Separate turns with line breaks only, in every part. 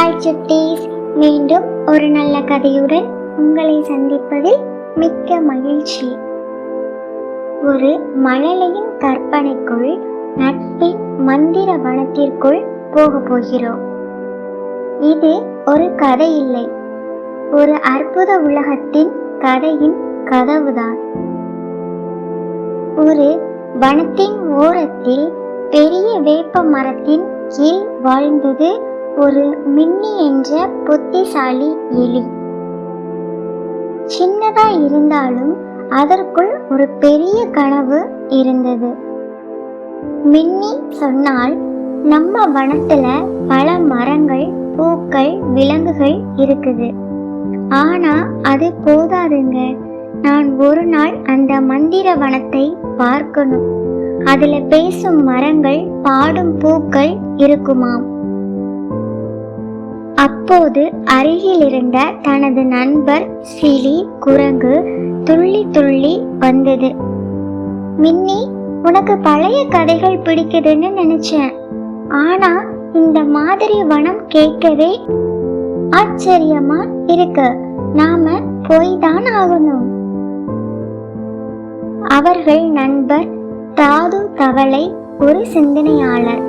Hi சுட்டீஸ் மீண்டும் ஒரு நல்ல கதையுடன் உங்களை சந்திப்பதில் மிக்க மகிழ்ச்சி. ஒரு மழலையின் கற்பனைக்குள் நட்பின் மந்திர வனத்திற்குள் போக போகிறோம். இது ஒரு கதை இல்லை. ஒரு அற்புத உலகத்தின் கதையின் கதவுதான். ஒரு வனத்தின் ஓரத்தில் பெரிய வேப்ப மரத்தின் கீழ் வாழ்ந்தது ஒரு மின்னி என்ற புத்திசாலி எலி. சின்னதா இருந்தாலும் அதற்குள் ஒரு பெரிய கனவு இருந்தது. மின்னி சொன்னால் நம்ம வனத்துல பல மரங்கள் பூக்கள் விலங்குகள் இருக்குது. ஆனா அது போதாதுங்க. நான் ஒரு நாள் அந்த மந்திர வனத்தை பார்க்கணும். அதுல பேசும் மரங்கள் பாடும் பூக்கள் இருக்குமாம். அப்போது அருகில் இருந்த தனது நண்பர் சிலி குரங்கு துள்ளி துள்ளி வந்தது. மின்னி உனக்கு பழைய கதைகள் பிடிக்குதுன்னு நினைச்சேன். ஆனா இந்த மாதிரி வனம் கேட்கவே ஆச்சரியமா இருக்கு. நாம போய் தான் ஆகணும். அவர்கள் நண்பர் தாது தவளை ஒரு சிந்தனையாளர்.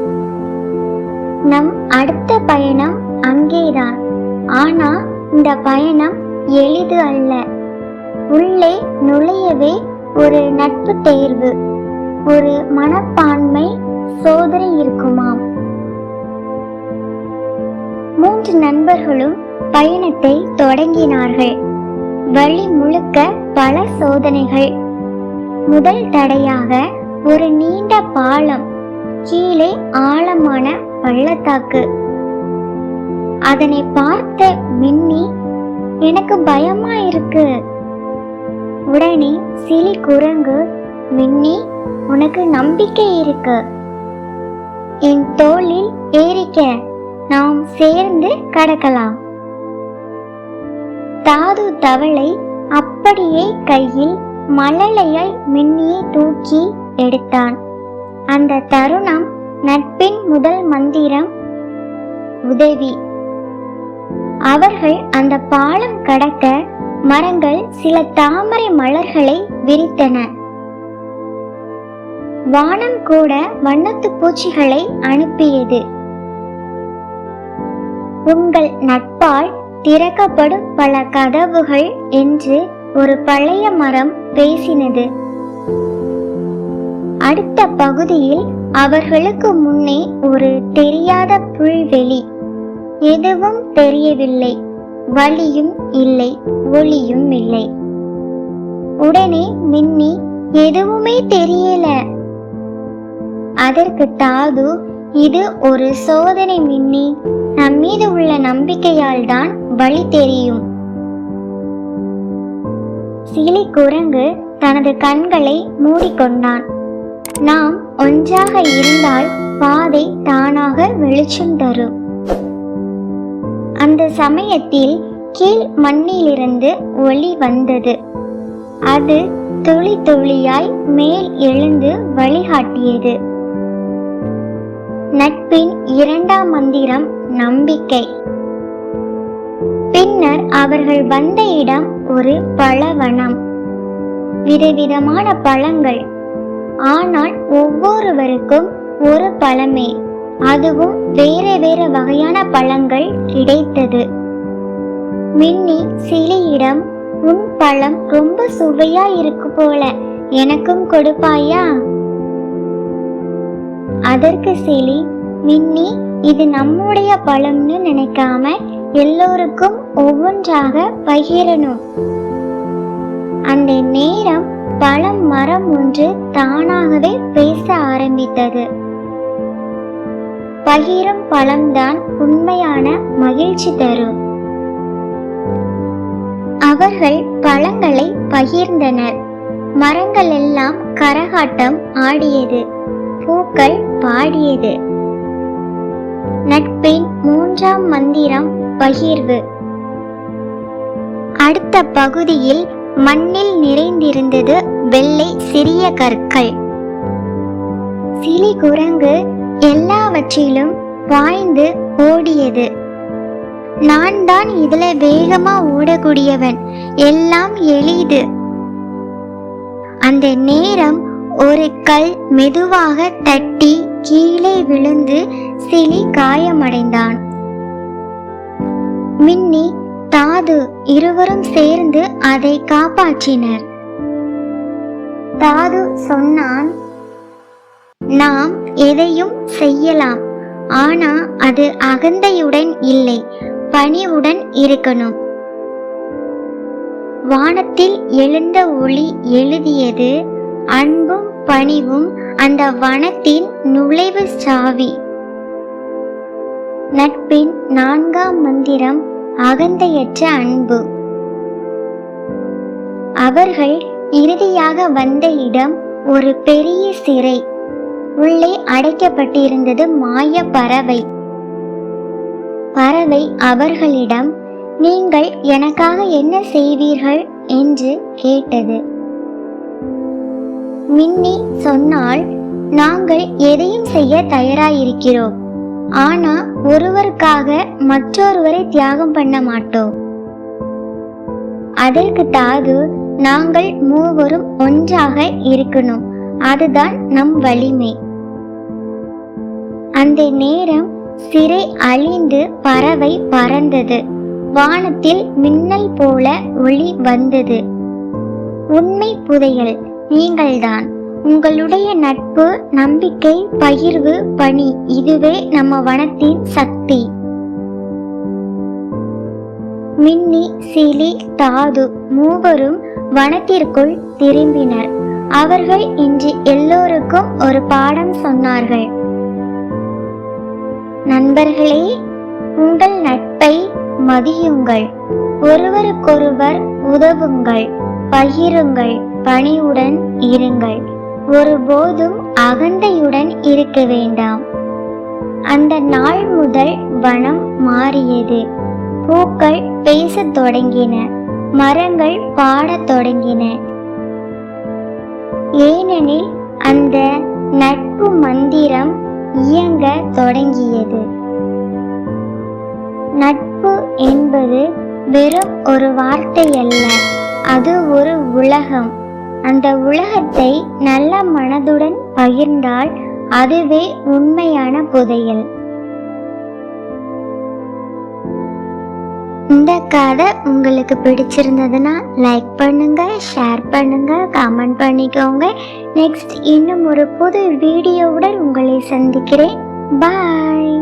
நம் அடுத்த பயணம் இந்த பயணம் எளிது அல்ல. உள்ளே நுழையவே ஒரு நட்பு தேர்வு ஒரு மனப்பான்மை சோதனை இருக்குமாம். மூன்று நண்பர்களும் பயணத்தை தொடங்கினார்கள். வழி முழுக்க பல சோதனைகள். முதல் தடையாக ஒரு நீண்ட பாலம் கீழே ஆழமான பள்ளத்தாக்கு. அதனை பார்த்த மின்னி எனக்கு பயமா இருக்கு உடனே சிலி குரங்கு மின்னி உனக்கு நம்பிக்கை இருக்கு. என் தோளில் ஏறிக்க நாம் சேர்ந்து கடக்கலாம். தாது தவளை அப்படியே கையில் மழலையை மின்னியை தூக்கி எடுத்தான். அந்த தருணம் நட்பின் முதல் மந்திரம் உதவி அவர்கள் அந்த பாலம் கடக்க மரங்கள் சில தாமரை மலர்களை விரித்தன. வானம் கூட வண்ணத்து பூச்சிகளை அனுப்பியது. உங்கள் நட்பால் திறக்கப்படும் பல கதவுகள் என்று ஒரு பழைய மரம் பேசினது. அடுத்த பகுதியில் அவர்களுக்கு முன்னே ஒரு தெரியாத புல்வெளி. எதுவும் தெரியவில்லை. வழியும் இல்லை ஒளியும் இல்லை. உடனே மின்னி எதுவுமே தெரியல. அதற்கு தாது இது ஒரு சோதனை மின்னி. நம் மீது உள்ள நம்பிக்கையால் தான் வழி தெரியும். சிலி குரங்கு தனது கண்களை மூடிக்கொண்டான். நாம் ஒன்றாக இருந்தால் பாதை தானாக வெளிச்சம் தரும். அந்த சமயத்தில் கீழ் மண்ணிலிருந்து ஒளி வந்தது. அது துளி துளியாய் மேல் எழுந்து வழிகாட்டியது. நட்பின் இரண்டாம் மந்திரம் நம்பிக்கை. பின்னர் அவர்கள் வந்த இடம் ஒரு பழவனம். விதவிதமான பழங்கள். ஆனால் ஒவ்வொருவருக்கும் ஒரு பழமே. அதுவும் வேற வேற வகையான பழங்கள் கிடைத்தது. மின்னி சிலியிடம் உன் பழம் ரொம்ப சுவையா இருக்கு போல எனக்கும் கொடுப்பாயா? அதற்கு சிலி மின்னி இது நம்முடைய பழம்னு நினைக்காம எல்லோருக்கும் ஒவ்வொன்றாக பகிரணும். அந்த நேரம் பழம் மரம் ஒன்று தானாகவே பேச ஆரம்பித்தது. பகிரும் பழம்தான் உண்மையான மகிழ்ச்சி தரும் அவர்கள் பழங்களை பகிர்ந்தனர். மரங்கள் எல்லாம் கரகாட்டம் ஆடியது. பூக்கள் பாடியது. நட்பின் மூன்றாம் மந்திரம் பகிர்வு. அடுத்த பகுதியில் மண்ணில் நிறைந்திருந்தது வெள்ளை சிறிய கற்கள். சிலி குரங்கு எல்லாவற்றிலும் பாய்ந்து ஓடியது. நான் தான் இதுல வேகமா ஓடக்கூடியவன். எல்லாம் எளிது. அந்த நேரம் ஒரு கல் மெதுவாக தட்டி கீழே விழுந்து சிலி காயமடைந்தான். மின்னி தாது இருவரும் சேர்ந்து அதை காப்பாற்றினர். தாது சொன்னான் நாம் எதையும் செய்யலாம். ஆனா அது அகந்தையுடன் இல்லை பணிவுடன் இருக்கணும். வானத்தில் எழுந்த ஒளி எழுதியது அன்பும் பணிவும் அந்த வனத்தின் நுழைவு சாவி. நட்பின் நான்காம் மந்திரம் அகந்தையற்ற அன்பு. அவர்கள் இறுதியாக வந்த இடம் ஒரு பெரிய சிறை. உள்ளே அடைக்கப்பட்டிருந்தது மாய பறவை. பறவை அவர்களிடம் நீங்கள் எனக்காக என்ன செய்வீர்கள்? என்று கேட்டது. மின்னி சொன்னால் நாங்கள் எதையும் செய்ய தயாராயிருக்கிறோம். ஆனா ஒருவருக்காக மற்றொருவரை தியாகம் பண்ண மாட்டோம். அதற்கு தாது நாங்கள் மூவரும் ஒன்றாக இருக்கணும். அதுதான் நம் வலிமை. அந்த நேரம் சிறை அழிந்து பறவை பறந்தது. வானத்தில் மின்னல் போல ஒளி வந்தது. உண்மை புதையல் நீங்கள்தான். உங்களுடைய நட்பு நம்பிக்கை பகிர்வு பணி இதுவே நம்ம வனத்தின் சக்தி. மின்னி சிலி தாது மூவரும் வனத்திற்குள் திரும்பினர். அவர்கள் இன்று எல்லோருக்கும் ஒரு பாடம் சொன்னார்கள். நண்பர்களே உங்கள் நட்பை மதியுங்கள். ஒருவருக்கொருவர் உதவுங்கள் பகிருங்கள் பணிவுடன் இருங்கள். ஒருபோதும் அகந்தையுடன் இருக்க வேண்டாம். அந்த நாள் முதல் வனம் மாறியது. பூக்கள் பேசத் தொடங்கின மரங்கள் பாடத் தொடங்கின. ஏனெனில் அந்த நட்பு மந்திரம் இயங்க தொடங்கியது. நட்பு என்பது வெறும் ஒரு வார்த்தை அல்ல அது ஒரு உலகம். அந்த உலகத்தை நல்ல மனதுடன் பகிர்ந்தால் அதுவே உண்மையான புதையல். இந்த கதை உங்களுக்கு பிடிச்சிருந்ததுன்னா லைக் பண்ணுங்க ஷேர் பண்ணுங்க கமெண்ட் பண்ணிக்கோங்க. நெக்ஸ்ட் இன்னும் ஒரு புது வீடியோவுடன் உங்களை சந்திக்கிறேன். பாய்